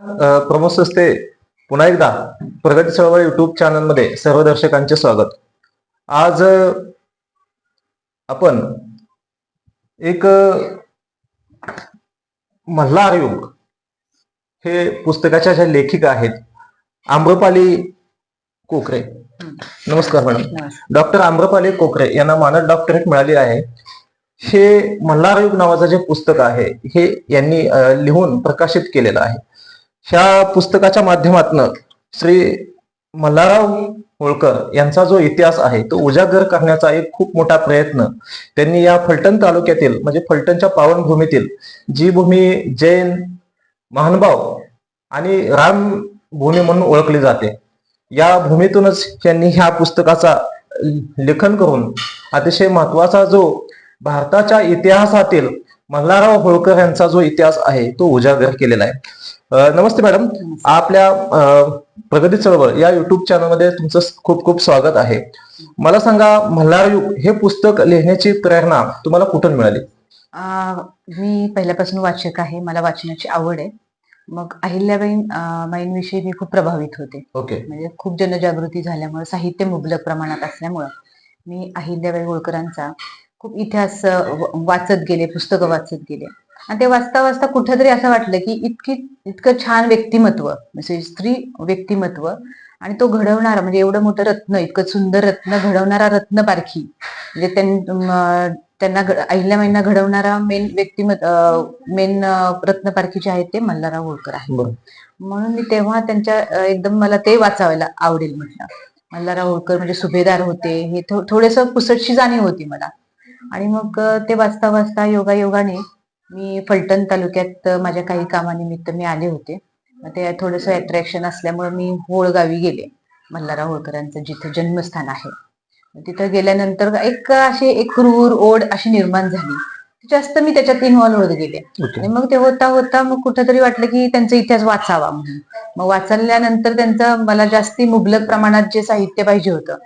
प्रमोद सस्ते पुन्हा एकदा प्रगती चळवळ युट्यूब चॅनलमध्ये सर्व दर्शकांचे स्वागत. आज आपण एक मल्हार युग हे पुस्तकाच्या ज्या लेखिका आहेत आम्रपाली कोकरे. नमस्कार मॅडम. डॉक्टर आम्रपाली कोकरे यांना मानद डॉक्टरेट मिळाली आहे. हे मल्हार युग नावाचं जे पुस्तक आहे हे यांनी लिहून प्रकाशित केलेलं आहे. ह्या पुस्तकाच्या माध्यमातून श्री मल्हारराव होळकर यांचा जो इतिहास आहे तो उजागर करण्याचा एक खूप मोठा प्रयत्न त्यांनी या फलटण तालुक्यातील म्हणजे फलटणच्या पावनभूमीतील जी भूमी जैन महानुभाव आणि राम भूमी म्हणून ओळखली जाते. या भूमीतूनच त्यांनी ह्या पुस्तकाचा लेखन करून अतिशय महत्त्वाचा जो भारताच्या इतिहासातील मल्हारराव होळकर यांचा जो इतिहास आहे तो उजागर केलेला आहे. नमस्ते मॅडम. आपल्या प्रगती चळवळ या युट्यूब चॅनलमध्ये तुमचं खूप खूप स्वागत आहे. मला सांगा मल्हार युग हे पुस्तक लिहिण्याची प्रेरणा तुम्हाला कुठून मिळाली? मी पहिल्यापासून वाचक आहे. मला वाचनाची आवड आहे. मग अहिल्याबाईं बाईंविषयी मी खूप प्रभावित होते. ओके. म्हणजे खूप जनजागृती झाल्यामुळे साहित्य मुबलक प्रमाणात असल्यामुळं मी अहिल्याबाई होळकरांचा खूप इतिहास वाचत गेले पुस्तकं वाचत गेले. आणि ते वाचता वाचता कुठेतरी असं वाटलं की इतकी इतकं छान व्यक्तिमत्व म्हणजे स्त्री व्यक्तिमत्व आणि तो घडवणारा म्हणजे एवढं मोठं रत्न इतकं सुंदर रत्न घडवणारा रत्न पारखी म्हणजे त्यांना अहिल्याबाईंना घडवणारा मेन व्यक्तिमत मेन रत्न पारखी जे आहेत ते मल्हारराव होळकर आहे म्हणून मी तेव्हा त्यांच्या एकदम मला ते वाचावायला आवडेल म्हटलं. मल्हारराव होळकर म्हणजे सुभेदार होते हे थोडस पुसटशी जाणीव होती मला. आणि मग ते वाचता वाचता योगा योगाने मी फलटण तालुक्यात माझ्या काही कामानिमित्त मी आले होते. मग ते थोडस अट्रॅक्शन असल्यामुळे मी होळ गावी गेले मल्हारराव होळकरांचं जिथे जन्मस्थान आहे. तिथं गेल्यानंतर एक अशी एक क्रूर ओढ अशी निर्माण झाली. जास्त मी त्याच्यात इन्व्हॉल्व होत गेले. आणि मग ते होता होता मग कुठेतरी वाटलं की त्यांचा इतिहास वाचावा म्हणून. मग वाचल्यानंतर त्यांचं मला जास्ती मुबलक प्रमाणात जे साहित्य पाहिजे होतं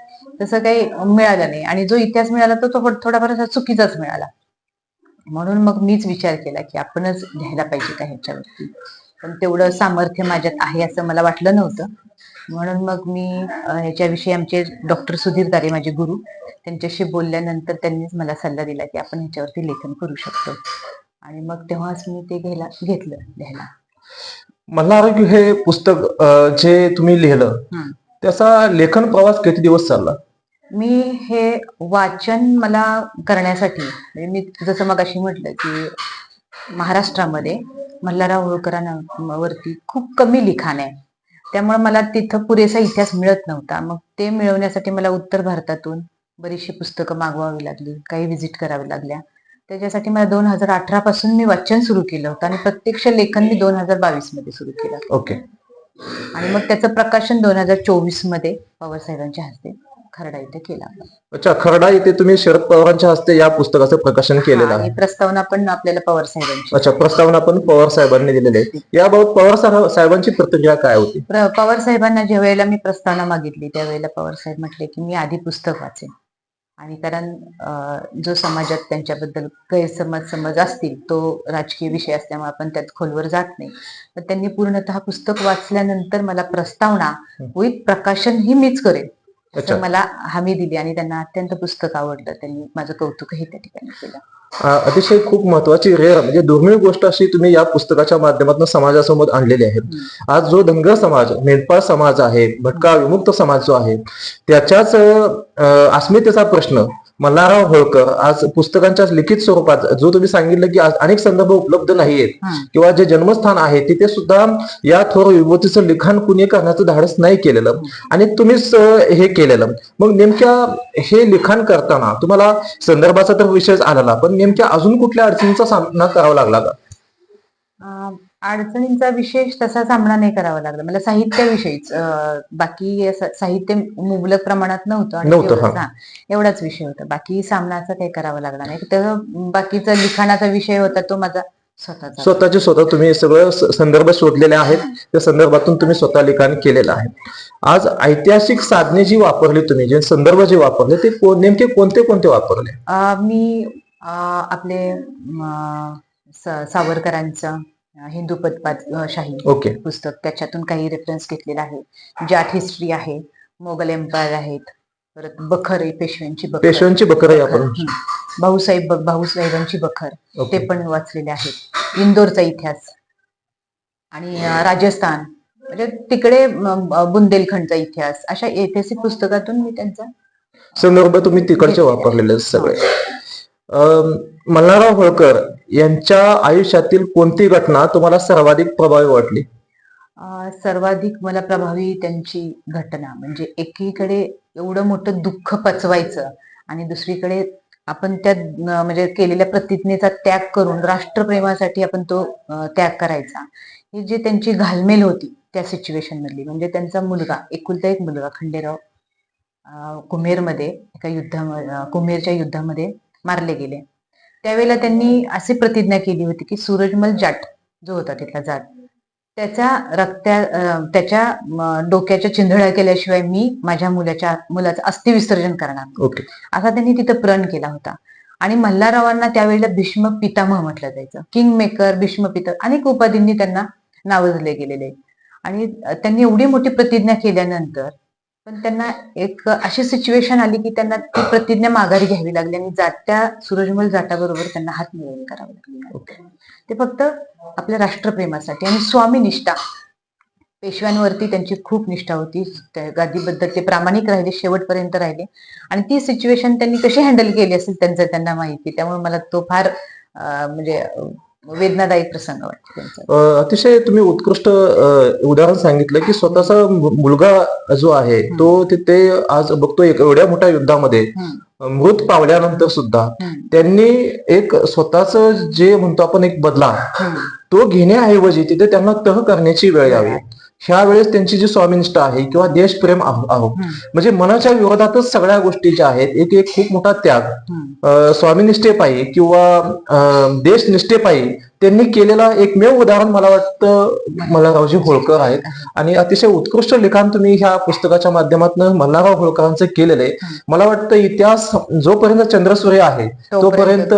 तसं काही मिळालं नाही. आणि जो इतिहास मिळाला तो तो थोडाफार असा चुकीचाच मिळाला. म्हणून मग मीच विचार केला की आपणच घ्यायला पाहिजे का ह्याच्यावरती. पण तेवढं सामर्थ्य माझ्यात आहे असं मला वाटलं नव्हतं. म्हणून मग मी ह्याच्याविषयी आमचे डॉक्टर सुधीर दारे माझे गुरु त्यांच्याशी बोलल्यानंतर त्यांनीच मला सल्ला दिला की आपण ह्याच्यावरती लेखन करू शकतो. आणि मग तेव्हाच मी ते घ्यायला घेतलं लिहायला. युग हे पुस्तक जे तुम्ही लिहिलं. त्याचा लेखन प्रवास किती दिवस चालला? मी हे वाचन मला करण्यासाठी म्हणजे मी जसं मग अशी म्हटलं की महाराष्ट्रामध्ये मल्हारराव होळकरांवरती खूप कमी लिखाण आहे. त्यामुळे मला तिथं पुरेसा इतिहास मिळत नव्हता. मग ते मिळवण्यासाठी मला उत्तर भारतातून बरीचशी पुस्तकं मागवावी लागली काही व्हिजिट कराव्या लागल्या. त्याच्यासाठी मला दोन हजार अठरा पासून मी वाचन सुरू केलं होतं आणि प्रत्यक्ष लेखन मी दोन हजार बावीसमध्ये सुरू केलं. ओके. आणि मग त्याचं प्रकाशन दोन हजार चोवीसमध्ये पवार साहेबांच्या हस्ते. खरडा इथे केला अच्छा खरडा येथे तुम्ही शरद पवारांच्या हस्ते या पुस्तकाचं प्रकाशन केलेलं आहे. प्रस्तावना पण आपल्याला पवार साहेबांची. अच्छा प्रस्तावना पण पवार साहेबांनी दिलेली आहे. याबाबत पवार साहेब- साहेबांची प्रतिक्रिया काय होती? पवार साहेबांना ज्या वेळेला मी प्रस्तावना मागितली त्यावेळेला पवार साहेब म्हटले की मी आधी पुस्तक वाचेन. आणि कारण जो समाजात त्यांच्याबद्दल गैरसमज समज असतील तो राजकीय विषय असल्यामुळे आपण त्यात खोलवर जात नाही. तर त्यांनी पूर्णतः पुस्तक वाचल्यानंतर मला प्रस्तावना विथ प्रकाशन ही मीच करेन. असं मला हमी दिली आणि त्यांना अत्यंत पुस्तक आवडलं. त्यांनी माझं कौतुकही त्या ठिकाणी केलं. अतिशय खूप महत्वाची रेअर म्हणजे दुर्मिळ गोष्ट अशी तुम्ही या पुस्तकाच्या माध्यमातून समाजासमोर आणलेली आहे आज जो धनगर समाज मेंढपाळ समाज आहे भटका विमुक्त समाज जो आहे त्याच्याच अस्मितेचा प्रश्न मल्हारराव होळकर आज पुस्तकांच्या लिखित स्वरूपात जो तुम्ही सांगितलं की आज अनेक संदर्भ उपलब्ध नाहीयेत. किंवा जे जन्मस्थान आहे तिथे सुद्धा या थोर विभूतीचं लिखाण कुणी करण्याचं धाडस नाही केलेलं. आणि तुम्हीच हे केलेलं. मग नेमक्या हे लिखाण करताना तुम्हाला संदर्भाचा तर विषयच आलेला पण नेमक्या अजून कुठल्या अडचणींचा सामना करावा लागला का? अडचणींचा विशेष तसा सामना नाही करावा लागला. मला साहित्याविषयीच बाकी साहित्य मुबलक प्रमाणात नव्हतं आणि नव्हतं, एवढंच- एवढाच विषय होता. बाकी सामनाचा काही करावा लागला नाही. तर बाकीचा लिखाणाचा विषय होता तो माझा स्वतःचा. स्वतःचे स्वतः तुम्ही सगळं संदर्भ शोधलेले आहेत. त्या संदर्भातून तुम्ही स्वतः लिखाण केलेलं आहे. आज ऐतिहासिक साधने जी वापरली तुम्ही जे संदर्भ जे वापरले ते नेमके कोणते कोणते वापरले? मी आपले सावरकरांचं हिंदू पदपात शाही ओके. पुस्तक. त्याच्यातून काही रेफरन्स घेतलेला आहे. जाट हिस्ट्री आहे मोगल एम्पायर आहेत परत बखर आहे पेशव्यांची बखर. पेशव्यांची बकर आहे आपण. हं. भाऊसाहेब भाऊसाहेबांची बखर. ते पण वाचलेले आहेत. इंदोरचा इतिहास. आणि राजस्थान. म्हणजे तिकडे बुंदेलखंडचा इतिहास. अशा ऐतिहासिक पुस्तकातून मी त्यांचा संदर्भ तुम्ही तिकडचे वापरलेले सगळे. अं, मल्हारराव होळकर यांच्या आयुष्यातील कोणती घटना तुम्हाला सर्वाधिक प्रभावी वाटली? सर्वाधिक मला प्रभावी त्यांची घटना म्हणजे एकीकडे एवढं मोठं दुःख पचवायचं आणि दुसरीकडे आपण त्या म्हणजे केलेल्या प्रतिज्ञेचा त्याग करून राष्ट्रप्रेमासाठी आपण तो त्याग करायचा. ही जी त्यांची घालमेल होती त्या सिच्युएशन मधली म्हणजे त्यांचा मुलगा एकुलता एक मुलगा खंडेराव कुमेरमध्ये एका युद्धामध्ये कुमेरच्या युद्धामध्ये मारले गेले त्यावेळेला त्यांनी अशी प्रतिज्ञा केली होती की सूरजमल जाट जो होता तिथला जाट त्याच्या रक्त्या त्याच्या डोक्याच्या चिंधळ्या केल्याशिवाय मी माझ्या मुलाच्या मुलाचं अस्थि विसर्जन करणार. ओके असा त्यांनी तिथं प्रण केला होता आणि मल्हाररावांना त्यावेळेला भीष्म पितामह म्हटलं जायचं किंग मेकर भीष्म पिता अनेक उपाधींनी त्यांना नावजले गेलेले. आणि त्यांनी एवढी मोठी प्रतिज्ञा केल्यानंतर पण त्यांना एक अशी सिच्युएशन आली की त्यांना ती प्रतिज्ञा माघारी घ्यावी लागली आणि जात्या सूरजमल जाटाबरोबर त्यांना हात मिळवून करावं लागली. ते फक्त आपल्या राष्ट्रप्रेमासाठी आणि स्वामी निष्ठा. पेशव्यांवरती त्यांची खूप निष्ठा होती. त्या गादीबद्दल ते प्रामाणिक राहिले शेवटपर्यंत राहिले. आणि ती सिच्युएशन त्यांनी कशी हँडल केली असेल त्यांचं त्यांना माहिती. त्यामुळे मला तो फार म्हणजे वेदनादायी प्रसंग वाटतो अतिशय तुम्ही उत्कृष्ट उदाहरण सांगितलं की स्वतःचा मुलगा जो आहे तो तिथे आज बघतो एक एवढ्या मोठ्या युद्धामध्ये. मृत पावल्यानंतर सुद्धा त्यांनी एक स्वतःच जे म्हणतो आपण एक बदला. तो घेण्याऐवजी तिथे त्यांना तह करण्याची वेळ यावी. ह्या वेळेस त्यांची जी स्वामिनिष्ठा आहे किंवा देशप्रेम आहो आहो. हम्म, म्हणजे मनाच्या विरोधातच सगळ्या गोष्टी ज्या आहेत एक एक खूप मोठा त्याग स्वामीनिष्ठेपायी किंवा देशनिष्ठेपायी त्यांनी केलेला एकमेव उदाहरण मला वाटतं मल्हाररावजी होळकर आहेत. आणि अतिशय उत्कृष्ट लिखाण तुम्ही ह्या पुस्तकाच्या माध्यमातून मल्हारराव होळकरांचं केलेलं. आहे मला वाटतं इतिहास जोपर्यंत चंद्रसूर्य आहे तोपर्यंत.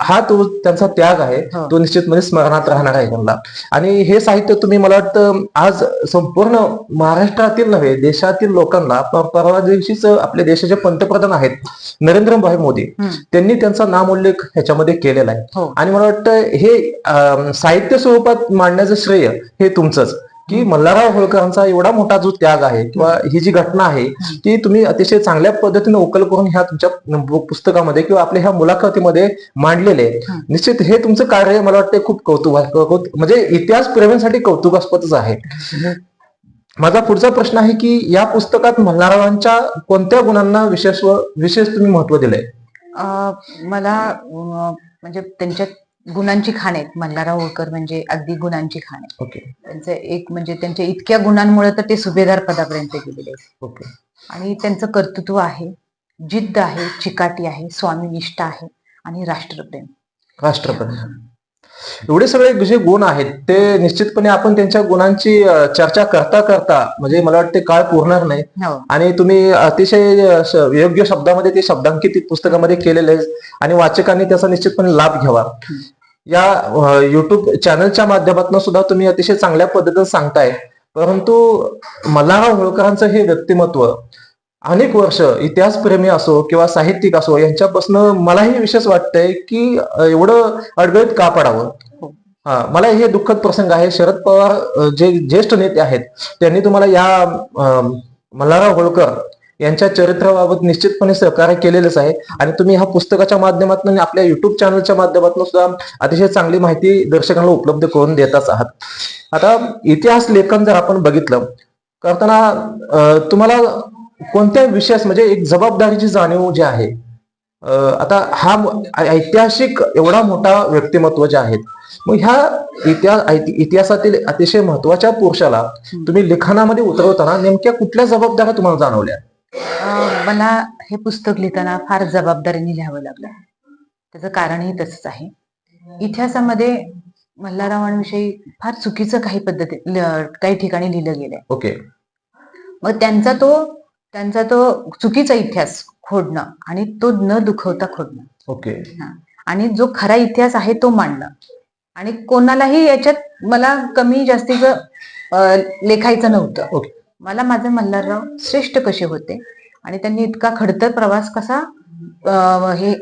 हा तो त्यांचा त्याग आहे. हो. तो निश्चितपणे स्मरणात राहणार आहे त्यांना. आणि हे साहित्य तुम्ही मला वाटतं आज संपूर्ण महाराष्ट्रातील नव्हे देशातील लोकांना परवा दिवशीच आपल्या देशाचे पंतप्रधान आहेत नरेंद्रभाई मोदी. हम्म. त्यांनी त्यांचा नामोल्लेख ह्याच्यामध्ये केलेला आहे. हो. आणि मला वाटतं हे साहित्य स्वरूपात मांडण्याचं श्रेय हे तुमचंच. की मल्हारराव होळकरांचा एवढा मोठा जो त्याग आहे किंवा ही जी घटना आहे ती तुम्ही अतिशय चांगल्या पद्धतीने उकल करून ह्या तुमच्या पुस्तकामध्ये किंवा आपल्या ह्या मुलाखतीमध्ये मांडलेले. निश्चित हे तुमचं कार्य मला वाटतं खूप कौतुक म्हणजे इतिहास प्रेमींसाठी कौतुकास्पदच आहे. माझा पुढचा प्रश्न आहे की या पुस्तकात मल्हाररावांच्या कोणत्या गुणांना विशेष विशेष तुम्ही महत्त्व दिलंय? अं, मला म्हणजे त्यांच्या गुणांची खाण आहेत. मल्हारराव होळकर म्हणजे अगदी गुणांची खाण आहे ओके. त्यांचं एक म्हणजे त्यांच्या इतक्या गुणांमुळे तर ते सुभेदार पदापर्यंत गेलेले आहेत. ओके. आणि त्यांचं कर्तृत्व आहे जिद्द आहे चिकाटी आहे स्वामीनिष्ठा आहे आणि राष्ट्रप्रेम. राष्ट्रपती एवढे सगळे जे गुण आहेत ते निश्चितपणे आपण त्यांच्या गुणांची अ, चर्चा करता करता म्हणजे मला वाटते काळ पुरणार नाही. हो. आणि तुम्ही अतिशय अ, श- योग्य शब्दामध्ये ते शब्दांकित पुस्तकामध्ये केलेले आहे आणि वाचकांनी त्याचा निश्चितपणे लाभ घ्यावा. या युट्यूब चॅनलच्या माध्यमातून सुद्धा तुम्ही अतिशय चांगल्या पद्धतीने सांगताय. परंतु मल्हारराव होळकरांचं हे व्यक्तिमत्व अनेक वर्ष इतिहासप्रेमी असो किंवा साहित्यिक असो यांच्यापासून मलाही विशेष वाटतंय की एवढं अडगळीत का पडावं? हो. हा मला हे दुःखद प्रसंग आहे. शरद पवार जे ज्येष्ठ नेते आहेत त्यांनी तुम्हाला या मल्हारराव होळकर यांच्या चरित्राबाबत निश्चितपणे सहकार्य केलेलंच आहे. आणि तुम्ही ह्या पुस्तकाच्या माध्यमातून आणि आपल्या युट्यूब चॅनलच्या माध्यमातून सुद्धा अतिशय चांगली माहिती दर्शकांना उपलब्ध करून देतच आहात. आता इतिहास लेखन जर आपण बघितलं करताना तुम्हाला कोणत्या विषयास म्हणजे एक जबाबदारीची जाणीव जी आहे आता हा ऐतिहासिक एवढा मोठा व्यक्तिमत्व जे आहेत मग ह्या इतिहास इतिहासातील अतिशय महत्त्वाच्या पुरुषाला तुम्ही लिखाणामध्ये उतरवताना नेमक्या कुठल्या जबाबदाऱ्या तुम्हाला जाणवल्या? मला हे पुस्तक लिहिताना फार जबाबदारीने लिहावं लागलं. त्याचं कारणही तसंच आहे. इतिहासामध्ये मल्हाररावांविषयी फार चुकीचं काही पद्धती काही ठिकाणी लिहिलं गेलंय. ओके. मग त्यांचा तो त्यांचा तो चुकीचा इतिहास खोडणं आणि तो न दुखवता खोडणं. ओके. आणि जो खरा इतिहास आहे तो मांडणं. आणि कोणालाही याच्यात मला कमी जास्तीचं लेखायचं नव्हतं. ओके. मला माझे मल्हारराव श्रेष्ठ कसे होते? आणि त्यांनी इतका खडतर प्रवास कसा हे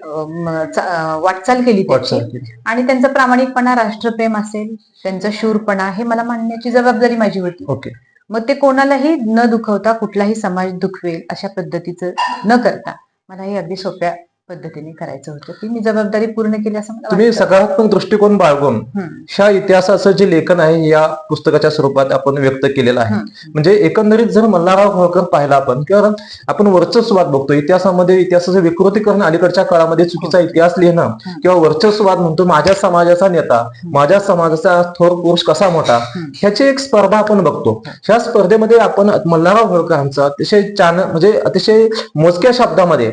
वाटचाल केली त्याची. आणि त्यांचा प्रामाणिकपणा राष्ट्रप्रेम असेल त्यांचा शूरपणा हे मला मांडण्याची जबाबदारी माझी होती. ओके. मग ते कोणालाही न दुखवता कुठलाही समाज दुखवेल अशा पद्धतीचं न करता मला हे अगदी सोप्या पद्धतीने करायचं होतं की मी जबाबदारी पूर्ण केली असं मला तुम्ही वाटतं. सकारात्मक दृष्टिकोन बाळगून हम्म. ह्या इतिहासाचं जे लेखन आहे या पुस्तकाच्या स्वरूपात आपण व्यक्त केलेलं आहे हम्म. म्हणजे एकंदरीत जर मल्हारराव होळकर पाहिला आपण किंवा आपण वर्चस्ववाद बघतो इतिहासामध्ये इतिहासाचं विकृतीकरण अलीकडच्या काळामध्ये चुकीचा इतिहास लिहिणं किंवा वर्चस्ववाद म्हणतो माझ्या समाजाचा नेता माझ्या समाजाचा थोर पुरुष कसा मोठा. ह्याची एक स्पर्धा आपण बघतो ह्या स्पर्धेमध्ये आपण मल्हारराव होळकरांचं अतिशय चान म्हणजे अतिशय मोजक्या शब्दामध्ये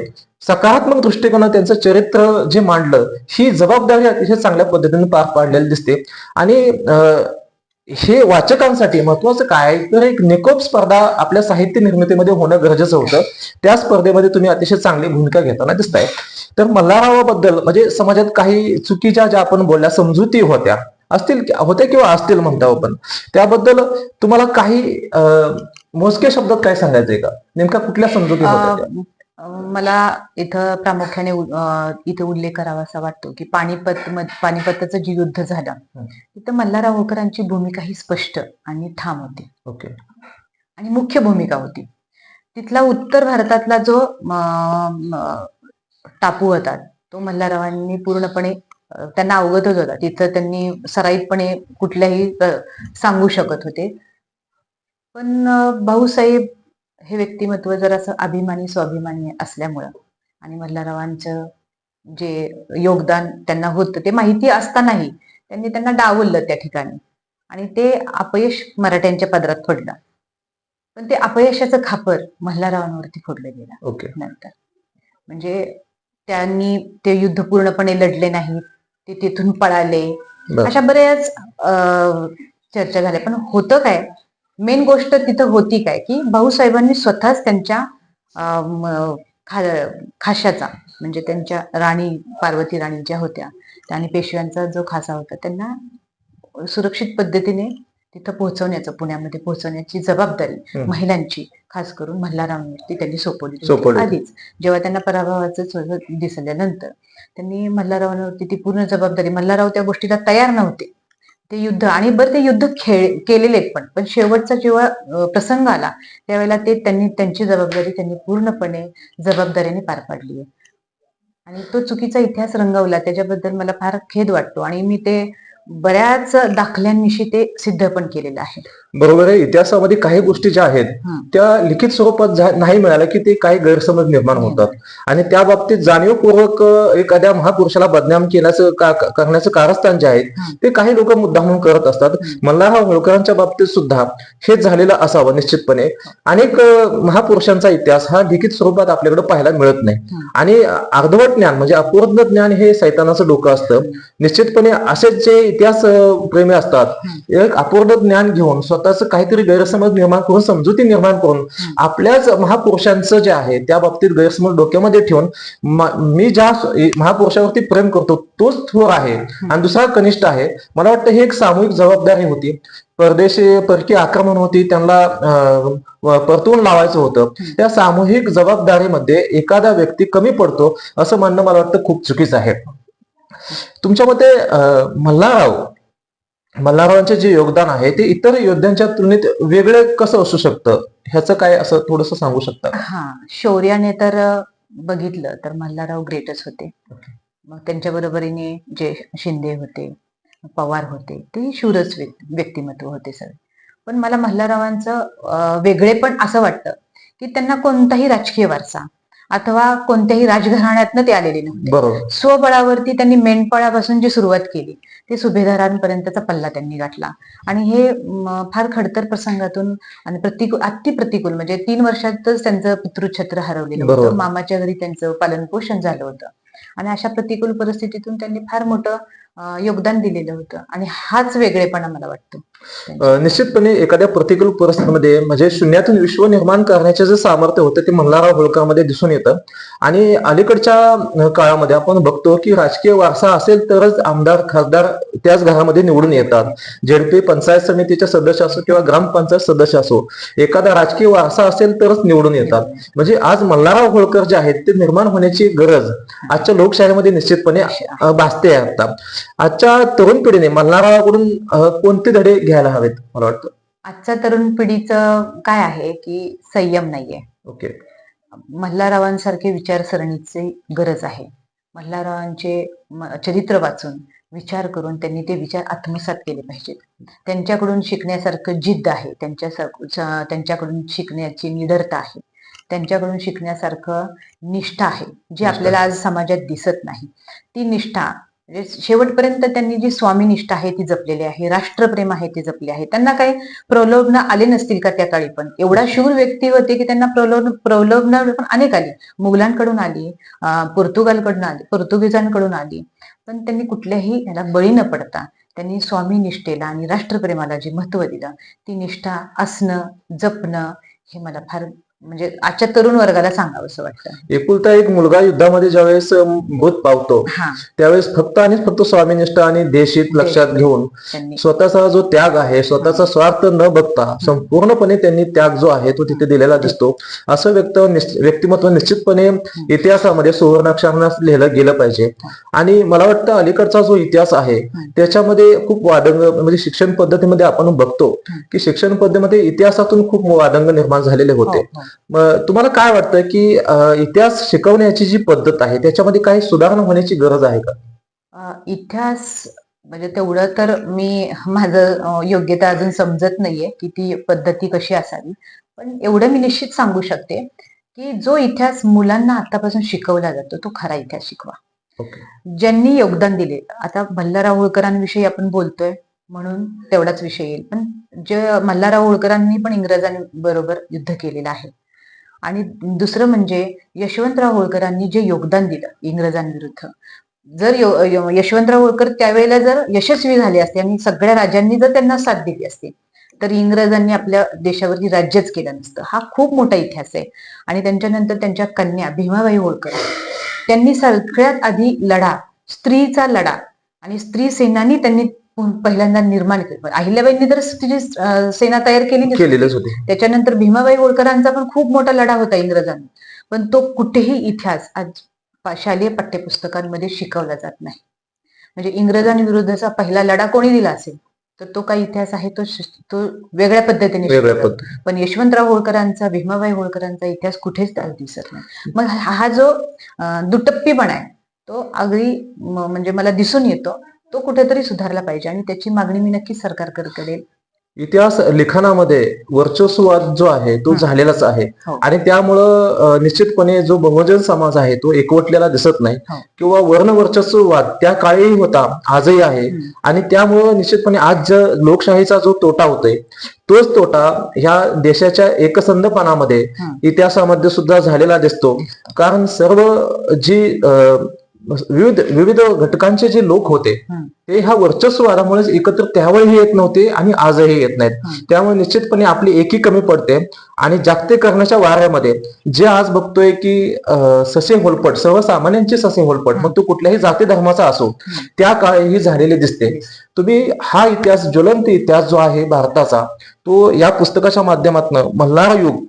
सकारात्मक दृष्टिकोनात त्यांचं चरित्र जे मांडलं ही जबाबदारी अतिशय चांगल्या पद्धतीने पार पाडलेली दिसते. आणि हे वाचकांसाठी महत्वाचं काय? तर एक निकोप स्पर्धा आपल्या साहित्य निर्मितीमध्ये होणं गरजेचं होतं. त्या स्पर्धेमध्ये तुम्ही अतिशय चांगली भूमिका घेताना दिसताय. तर मल्हाररावाबद्दल म्हणजे समाजात काही चुकीच्या ज्या आपण बोलल्या समजुती होत्या असतील होत्या किंवा असतील म्हणता आपण त्याबद्दल तुम्हाला काही अं, मोजक्या शब्दात काय सांगायचंय का? नेमका कुठल्या समजुती होत्या मला इथं प्रामुख्याने इथं उल्लेख करावा असा वाटतो की पानिपत पानिपतचं जे युद्ध झालं. तिथं मल्हारराव होळकरांची भूमिका ही स्पष्ट आणि ठाम होती. ओके. आणि मुख्य भूमिका होती. तिथला उत्तर भारतातला जो टापू होता तो मल्हाररावांनी पूर्णपणे त्यांना अवगतच होता. तिथं त्यांनी सराईतपणे कुठल्याही सांगू शकत होते. पण भाऊसाहेब हे व्यक्तिमत्व जर असं अभिमानी स्वाभिमानी असल्यामुळं आणि मल्हाररावांचं जे योगदान त्यांना होतं ते माहिती असतानाही त्यांनी त्यांना डावललं त्या ठिकाणी. आणि ते अपयश मराठ्यांच्या पदरात पडलं पण ते अपयशाचं खापर मल्हाररावांवरती फोडलं गेलं ओके. नंतर. म्हणजे त्यांनी ते युद्ध पूर्णपणे लढले नाहीत ते तिथून पळाले. अशा बऱ्याच चर्चा झाल्या. पण होतं काय? मेन गोष्ट तिथं होती काय की भाऊसाहेबांनी स्वतःच त्यांच्या खा- खाशाचा म्हणजे त्यांच्या राणी पार्वती राणी ज्या होत्या त्या आणि पेशव्यांचा जो खासा होता त्यांना सुरक्षित पद्धतीने तिथं पोहोचवण्याचं पुण्यामध्ये पोहोचवण्याची जबाबदारी. महिलांची खास करून मल्हारांवरती त्यांनी सोपवली. आधीच जेव्हा त्यांना पराभवाचं दिसल्यानंतर त्यांनी मल्हाररावांवरती ती पूर्ण जबाबदारी मल्हारराव त्या गोष्टीला तयार नव्हते ते युद्ध आणि बरं ते युद्ध खेळ केलेले आहेत पण. पण शेवटचा जेव्हा प्रसंग आला त्यावेळेला ते त्यांनी त्यांची जबाबदारी त्यांनी पूर्णपणे जबाबदारीने पार पाडली आहे. आणि तो चुकीचा इतिहास रंगवला त्याच्याबद्दल मला फार खेद वाटतो. आणि मी ते बऱ्याच दाखल्यांनिशी ते सिद्ध पण केलेलं आहे. बरोबर आहे? इतिहासामध्ये काही गोष्टी ज्या आहेत हं. त्या लिखित स्वरूपात नाही मिळाल्या की ते काही गैरसमज निर्माण होतात. आणि त्या बाबतीत जाणीवपूर्वक एखाद्या महापुरुषाला बदनाम केल्याचं करण्याचं कारस्थान जे आहेत हं. ते काही लोक मुद्दामून करत असतात. मल्हारराव होळकरांच्या बाबतीत सुद्धा हेच झालेलं असावं निश्चितपणे. अनेक महापुरुषांचा इतिहास हा लिखित स्वरूपात आपल्याकडे पाहायला मिळत नाही. हं. आणि अर्धवट ज्ञान म्हणजे अपूर्ण ज्ञान हे सैतानाचं डोकं असतं. निश्चितपणे असेच जे इतिहास प्रेमी असतात एक अपूर्ण ज्ञान घेऊन स्वतःच काहीतरी गैरसमज निर्माण करून समजुती निर्माण करून आपल्याच महापुरुषांचं जे आहे त्या बाबतीत गैरसमज डोक्यामध्ये ठेवून म- ज्या महापुरुषावरती प्रेम करतो तोच थोर आहे आणि दुसरा कनिष्ठ आहे. मला वाटतं ही एक सामूहिक जबाबदारी होती. परदेशी परकी आक्रमण होती त्यांना परतवून लावायचं होतं. त्या सामूहिक जबाबदारीमध्ये एखादा व्यक्ती कमी पडतो असं म्हणणं मला वाटतं खूप चुकीचं आहे. तुमच्या मते मल्हारराव मल्हाररावांचे जे योगदान आहे ते इतर योद्ध्यांच्या तुलनेत वेगळे कसं असू शकतं? ह्याचं काय असं थोडस सांगू शकता? हा शौर्याने तर बघितलं तर मल्हारराव ग्रेटच होते. मग त्यांच्या बरोबरीने जे शिंदे होते पवार होते ते शूरच व्यक्- व्यक्तिमत्व होते सगळे. पण मला मल्हाररावांचं वेगळे पण असं वाटतं की त्यांना कोणताही राजकीय वारसा अथवा कोणत्याही राजघराण्यातनं ते आलेले नव्हते. बरोबर. स्वबळावरती त्यांनी मेंढपाळापासून जी सुरुवात केली ते सुभेदारांपर्यंतचा पल्ला त्यांनी गाठला. आणि हे फार खडतर प्रसंगातून आणि प्रतिकूल अति प्रतिकूल म्हणजे तीन वर्षातच त्यांचं पितृछत्र हरवलेलं. होतं. मामाच्या घरी त्यांचं पालनपोषण झालं होतं. आणि अशा प्रतिकूल परिस्थितीतून त्यांनी फार मोठं योगदान दिलेलं होतं. आणि हाच वेगळेपणा मला वाटतो. निश्चितपणे एखाद्या प्रतिकूल परिस्थितीमध्ये म्हणजे शून्यातून विश्व निर्माण करण्याचे जे सामर्थ्य होतं ते मल्हारराव होळकरमध्ये दिसून येतं. आणि अलीकडच्या काळामध्ये आपण बघतो की राजकीय वारसा असेल तरच आमदार खासदार त्याच घरामध्ये निवडून येतात. झेडपी पंचायत समितीचे सदस्य असो किंवा ग्रामपंचायत सदस्य असो एखादा राजकीय वारसा असेल तरच निवडून येतात. म्हणजे आज मल्हारराव होळकर जे आहेत ते निर्माण होण्याची गरज आजच्या लोकशाहीमध्ये निश्चितपणे भासते आहे आता. आजच्या तरुण पिढीने मल्हाररावाकडून अ, कोणते धडे घ्यायला हवेत मला वाटतं? आजच्या तरुण पिढीचं काय आहे की संयम नाहीये. ओके. मल्हाररावांसारखे विचारसरणीची गरज आहे. मल्हाररावांचे चरित्र वाचून विचार करून त्यांनी ते विचार आत्मसात केले पाहिजेत. त्यांच्याकडून शिकण्यासारखं जिद्द आहे. त्यांच्या त्यांच्याकडून शिकण्याची निडरता आहे. त्यांच्याकडून शिकण्यासारखं निष्ठा आहे जी. आपल्याला आज समाजात दिसत नाही. ती निष्ठा म्हणजे शेवटपर्यंत त्यांनी जी स्वामीनिष्ठा आहे ती जपलेली आहे राष्ट्रप्रेम आहे ते जपले आहे. त्यांना काही प्रलोभन आले नसतील का त्या काळी पण? एवढा शूर व्यक्ती होते की त्यांना प्रलोभ प्रलोभन पण अनेक आली. मुघलांकडून आली पोर्तुगालकडून आली पोर्तुगीजांकडून आली. पण त्यांनी कुठल्याही याला बळी न पडता त्यांनी स्वामी निष्ठेला आणि राष्ट्रप्रेमाला जे महत्त्व दिलं ती निष्ठा असणं जपणं हे मला फार म्हणजे आजच्या तरुण वर्गाला सांगावं वाटतं. एकुलता एक मुलगा युद्धामध्ये ज्यावेळेस बोध पावतो त्यावेळेस फक्त आणि फक्त स्वामीनिष्ठा आणि देशित लक्षात घेऊन स्वतःचा जो त्याग आहे स्वतःचा स्वार्थ न बघता संपूर्णपणे त्यांनी त्याग जो आहे तो तिथे दिलेला दिसतो. असं व्यक्त व्यक्तिमत्व निश्चितपणे इतिहासामध्ये सुवर्णाक्षरांना लिहिलं गेलं पाहिजे. आणि मला वाटतं अलीकडचा जो इतिहास आहे त्याच्यामध्ये खूप वादंग म्हणजे शिक्षण पद्धतीमध्ये आपण बघतो की शिक्षण पद्धतीमध्ये इतिहासातून खूप वादंग निर्माण झालेले होते. हो, हो. मग तुम्हाला काय वाटतं की इतिहास शिकवण्याची जी पद्धत आहे त्याच्यामध्ये काही सुधारणा होण्याची गरज आहे का? इतिहास म्हणजे तेवढं तर मी माझं योग्यता अजून समजत नाहीये की ती पद्धती कशी असावी. पण एवढं मी निश्चित सांगू शकते की जो इतिहास मुलांना आतापासून शिकवला जातो तो खरा इतिहास शिकवा. ज्यांनी योगदान दिले आता मल्हारराव होळकरांविषयी आपण बोलतोय म्हणून तेवढाच विषय येईल. पण जे मल्हारराव होळकरांनी पण इंग्रजांबरोबर युद्ध केलेलं आहे. आणि दुसरं म्हणजे यशवंतराव होळकरांनी जे योगदान दिलं इंग्रजांविरुद्ध. जर यशवंतराव होळकर त्यावेळेला जर यशस्वी झाले असते आणि सगळ्या राजांनी जर त्यांना साथ दिली असती तर इंग्रजांनी आपल्या देशावरती राज्यच केलं नसतं. हा खूप मोठा इतिहास आहे. आणि त्यांच्यानंतर त्यांच्या कन्या भीमाबाई होळकर त्यांनी सगळ्यात आधी लढा स्त्रीचा लढा आणि स्त्री सेनानी त्यांनी पहिल्यांदा निर्माण केलं. अहिल्याबाईंनी तर अं, सेना तयार केली होते. त्याच्यानंतर भीमाबाई होळकरांचा पण खूप मोठा लढा होता इंग्रजांना. पण तो कुठेही इतिहास आज शालेय पाठ्यपुस्तकांमध्ये शिकवला जात नाही. म्हणजे इंग्रजांविरुद्धचा पहिला लढा कोणी दिला असेल तर तो काही इतिहास आहे तो तो वेगळ्या पद्धतीने पण यशवंतराव होळकरांचा भीमाबाई होळकरांचा इतिहास कुठेच दिसत नाही. मग हा जो दुटप्पीपणा आहे तो अगदी म्हणजे मला दिसून येतो. तो कुठेतरी सुधारला पाहिजे आणि त्याची मागणी मी नक्कीच सरकारकडे करेल इतिहास लिखाणामध्ये वर्चस्ववाद जो आहे तो. झालेलाच आहे हो. आणि त्यामुळं निश्चितपणे जो बहुजन समाज आहे तो एकवटलेला दिसत नाही हो. किंवा वर्ण वर्चस्ववाद त्या काळीही होता आजही आहे. आणि त्यामुळं निश्चितपणे आज ज- लोकशाहीचा जो तोटा होतोय तोच तोटा ह्या देशाच्या एकसंधपणामध्ये. इतिहासामध्ये सुद्धा झालेला दिसतो कारण सर्व जी विविध विविध घटकांचे जे लोक होते हं. ते ह्या वर्चस्ववादामुळेच एकत्र त्यावेळी येत नव्हते आणि आजही येत नाहीत. हं. त्यामुळे निश्चितपणे आपली एकी कमी पडते आणि जागतिकरणाच्या वाऱ्यामध्ये जे आज बघतोय की ससे होलपट सर्वसामान्यांचे ससे होलपट मग तो कुठल्याही जाती धर्माचा असो त्या काळीही झालेले दिसते. तुम्ही हा इतिहास ज्वलंत इतिहास जो आहे भारताचा तो या पुस्तकाच्या माध्यमातून मल्हार युग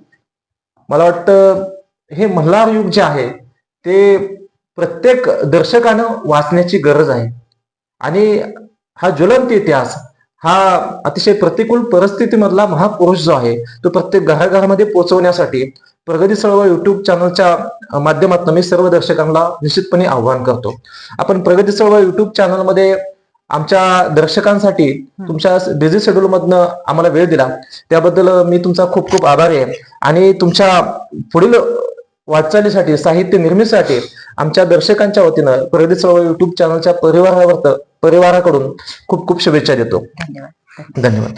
मला वाटतं हे मल्हार युग जे आहे ते प्रत्येक दर्शकानं वाचण्याची गरज आहे. आणि हा ज्वलंत इतिहास हा अतिशय प्रतिकूल परिस्थितीमधला महापुरुष जो आहे तो प्रत्येक घराघरामध्ये पोहोचवण्यासाठी प्रगती चळवळ युट्यूब चॅनलच्या माध्यमातून मी सर्व दर्शकांना निश्चितपणे आव्हान करतो. आपण प्रगती चळवळ युट्यूब चॅनलमध्ये आमच्या दर्शकांसाठी तुमच्या बिझी शेड्यूल मधनं आम्हाला वेळ दिला. त्याबद्दल मी तुमचा खूप खूप आभारी आहे. आणि तुमच्या पुढील वाटचालीसाठी साहित्य निर्मितीसाठी आमच्या दर्शकांच्या वतीनं प्रगती चळवळ युट्यूब चॅनलच्या परिवारावर परिवाराकडून खूप खूप शुभेच्छा देतो. धन्यवाद. धन्यवाद.